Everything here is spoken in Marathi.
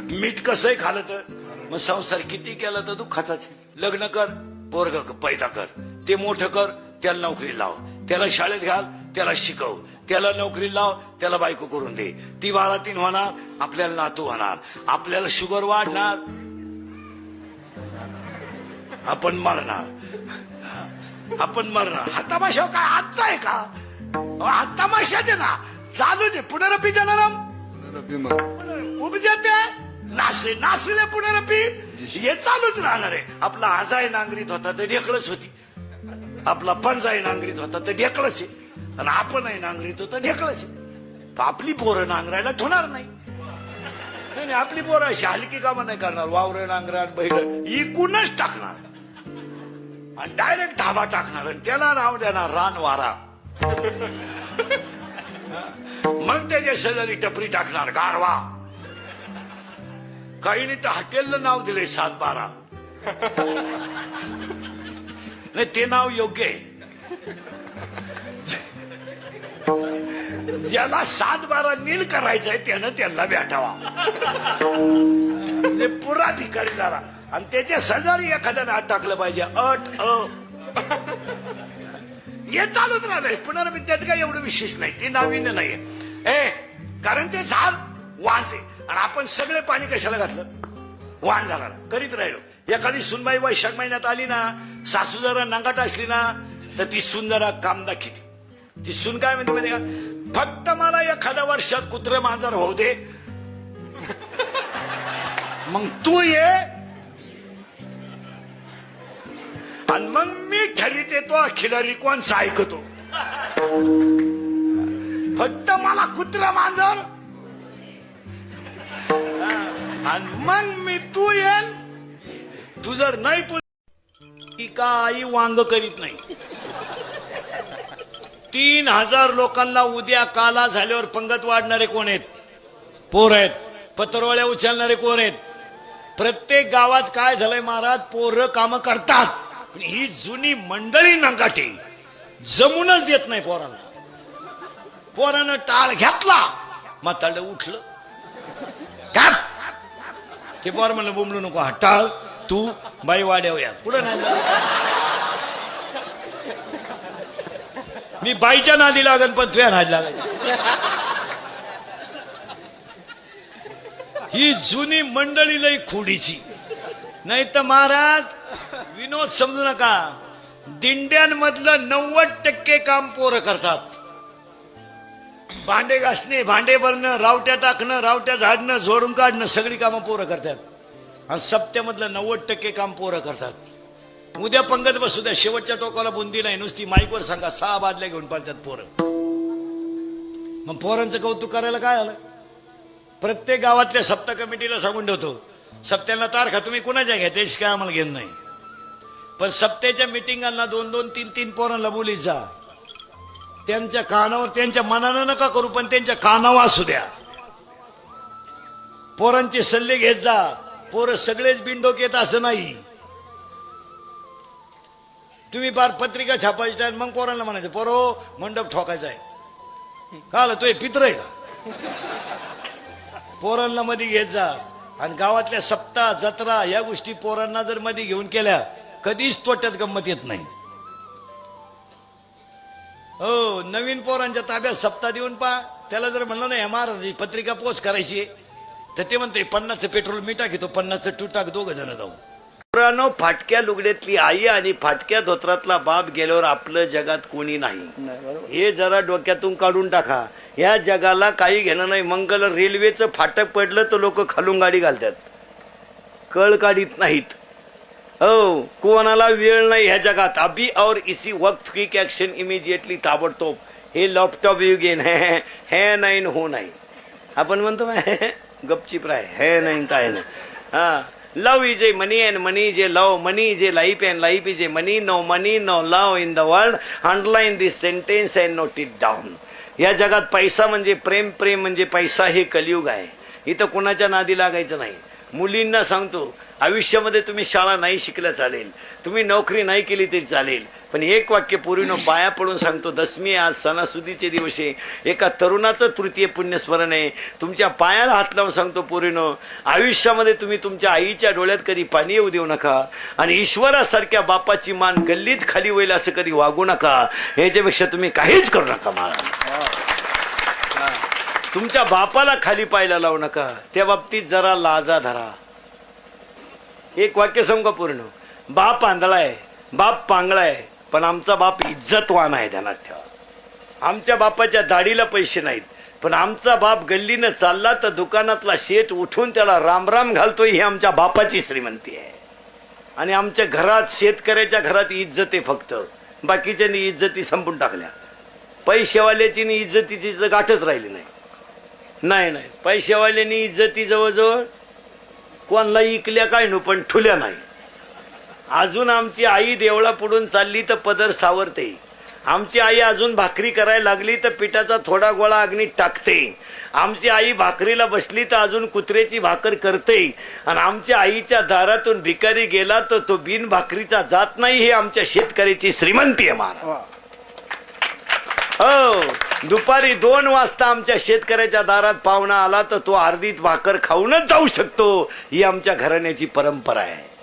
मीठ कसंही खाल्लं तर. मग संसार किती केला तर दुःखाचाच. लग्न कर पोरग पैदा कर. ते मोठं कर त्याला नोकरी लाव. त्याला शाळेत घाल त्याला शिकव. त्याला नोकरी लाव त्याला बायको करून दे. ती बाळातीन होणार आपल्याला नातू होणार. आपल्याला शुगर वाढणार. आपण मरणार. आपण मरणार. हा तमाशा काय आजचा आहे का? हा तमाशाच आहे ना. चालू दे. पुनरपी जनरम. मग उपजते नासे नासले पुनरपी हे चालूच राहणार आहे. आपला आजाय नांगरीत होता तर ढेकळच होती. आपला पंजाय नांगरीत होता तर ढेकळच आहे. आणि आपणही नांगरीत होतं ढेकळच आहे. आपली पोरं नांगरायला ठेवणार नाही. नाही, आपली पोरं अशी हलकी कामं नाही करणार. वावर नांगरा बैल. इकूनच टाकणार. आणि डायरेक्ट धाबा टाकणार. आणि त्याला नाव देणार रान वारा. मग त्याच्या शेजारी टपरी टाकणार गारवा. काहींनी तर हॉटेलला नाव दिले सात बारा नाही ते नाव योग्य आहे. ज्याला सात बारा नील करायचंय त्यानं त्यांना भेटावा. पुरा भिकारी झाला. आणि त्याच्या सजारी एखाद्यानं हात टाकलं पाहिजे. अट अ. हे चालत राहिलंय. पुनर्विद्यात काय एवढं विशेष नाही. ते नाविन्य नाहीये. ए कारण ते झाड वाज आहे आणि आपण सगळे पाणी कशाला घातलं? वाण झाला करीत राहिलो. एखादी सुनबाई वैशाख महिन्यात आली ना सासू जरा नंगाट असली ना तर ती सून जरा काम दाखिती ती सुन काय म्हणते माहिती का? फक्त मला एखाद्या वर्षात कुत्र मांजर होऊ दे. मग तू ये. आणि मग मी ठरीत येतो खिलारी रिकॉन्स ऐकतो. फक्त मला कुत्रा मांजर आणि मग मी तू येल तू जर नाही तू ती काही वांग करीत नाही. तीन हजार लोकांना उद्या काला झाल्यावर पंगत वाढणारे कोण आहेत? पोर आहेत. पत्रवाळ्या उचलणारे कोण आहेत? प्रत्येक गावात काय झालंय महाराज? पोरं कामं करतात. पण ही जुनी मंडळी नंगाटे. जमूनच देत नाही पोरांना. पोरानं टाळ घेतला. म्हातारड उठलं. घात. ते पोर म्हणलं बोंबलू नको हटाळ तू बाई वाड्यावया पुढं नाही मी बाईच्या नादी लागन पण तुझ्या नादी लागायची ही जुनी मंडळी लई खोडीची नाही तर महाराज विनोद समजू नका दिंड्यांमधलं नव्वद टक्के काम पोरं करतात भांडे घासणे भांडे भरणं रावट्या टाकणं रावट्या झाडणं झोडून काढणं सगळी कामं पोरं करतात. आणि सप्त्यामधलं नव्वद टक्के काम पोरं करतात. उद्या पंगत बसू द्या शेवटच्या टोकाला बुंदी नाही नुसती माईकवर सांगा सहा बादल्या घेऊन पाळतात पोरं. मग पोरांचं कौतुक करायला काय आलं? प्रत्येक गावातल्या सप्ता कमिटीला सांगून ठेवतो सप्त्याला तारखा तुम्ही कुणाच्या घ्या त्याची काय आम्हाला घेत नाही. पण सप्त्याच्या मिटिंगांना दोन दोन तीन तीन पोरांना बोलीत जा. त्यांच्या कानावर त्यांच्या मनानं नका करू पण त्यांच्या कानावर असू द्या. पोरांचे सल्ले घेत जा. पोरं सगळेच बिंडोक येत असं नाही. तुम्ही बार पत्रिका छापायची आहे, मग पोरांना म्हणायचं पोरो मंडप ठोकायचा आहे. का तो हे पित्र आहे का? पोरांना मध्ये घेत जा. आणि गावातल्या सप्ताह जत्रा या गोष्टी पोरांना जर मध्ये घेऊन केल्या कधीच तोट्यात गंमत येत नाही. हो नवीन पोरांच्या ताब्यात सप्ताह देऊन पा त्याला जर म्हणलं नाही महाराज ही पत्रिका पोच करायची तर ते म्हणते पन्नासचं पेट्रोल मी टाकितो पन्नासचं टू टाक दोघ जण जाऊ. पुरानो फाटक्या लुगड्यातली आई आणि फाटक्या धोत्रातला बाप गेल्यावर आपलं जगात कोणी नाही. हे जरा डोक्यातून काढून टाका. या जगाला काही घेणं नाही. मंगल रेल्वेचं फाटक पडलं तर लोक खालून गाडी घालतात. कळ काढीत नाहीत. हो कोणाला वेळ नाही ह्या जगात. अभी और इसी वक्त क्विक ऍक्शन इमिजिएटली ताबडतोब. हे लॅपटॉप यू गेन हे हे नाही हो नाही. आपण म्हणतो ना, गपचिप राय. हे नाही काय नाही. हा. Love is a money and money is a love money is a life and life is a money no money no love in the world underline this sentence and note it down या जगात पैसा म्हणजे प्रेम प्रेम म्हणजे पैसा हे कलियुग आहे. इथं कोणाच्या नादी लागायचं नाही. मुलींना सांगतो आयुष्यामध्ये तुम्ही शाळा नाही शिकल्या चालेल. तुम्ही नोकरी नाही केली तरी चालेल. पण एक वाक्य पूर्वीनं पाया पडून सांगतो दसमी आज सणासुदीचे दिवस आहे. एका तरुणाचं तृतीय पुण्यस्मरण आहे. तुमच्या पायाला हात लावून सांगतो पूर्वीनं आयुष्यामध्ये तुम्ही तुमच्या आईच्या डोळ्यात कधी पाणी येऊ देऊ नका. आणि ईश्वरासारख्या बापाची मान गल्लीत खाली होईल असं कधी वागू नका. याच्यापेक्षा तुम्ही काहीच करू नका मला तुमच्या बापाला खाली पायला लावू नका. त्या बाबतीत जरा लाजा धरा. एक वाक्य सांगू का पूर्ण? बाप आंधळाय बाप पांगळाय पण आमचा बाप इज्जतवान आहे ध्यानात ठेवा आमच्या बापाच्या दाढीला पैसे नाहीत पण आमचा बाप गल्लीनं चालला तर दुकानातला शेट उठून त्याला रामराम घालतोय ही आमच्या बापाची श्रीमंती आहे. आणि आमच्या घरात शेतकऱ्याच्या घरात इज्जत आहे फक्त. बाकीच्यांनी इज्जती संपून टाकल्या. पैसेवाल्याची इज्जतीची गाठच राहिली नाही. नाही नाही. पैसेवाल्यांनी इज्जती जवळजवळ कोणाला इकल्या काय नो पण ठुल्या नाही. अजून आमची आई देवळा पुढून चालली तर पदर सावरते. आमची आई अजून भाकरी करायला लागली तर पिठाचा थोडा गोळा अग्नीत टाकते. आमची आई भाकरीला बसली तर अजून कुत्र्याची भाकर करते. आणि आमच्या आईच्या दारातून भिकारी गेला तर तो बिन भाकरीचा जात नाही हे आमच्या शेतकऱ्याची श्रीमंती आहे महाराज. हो. दुपारी दोन वाजता आमच्या शेतकऱ्याच्या दारात पाहुणा आला तर तो अर्धीत भाकर खाऊनच जाऊ शकतो. ही आमच्या घराण्याची परंपरा आहे.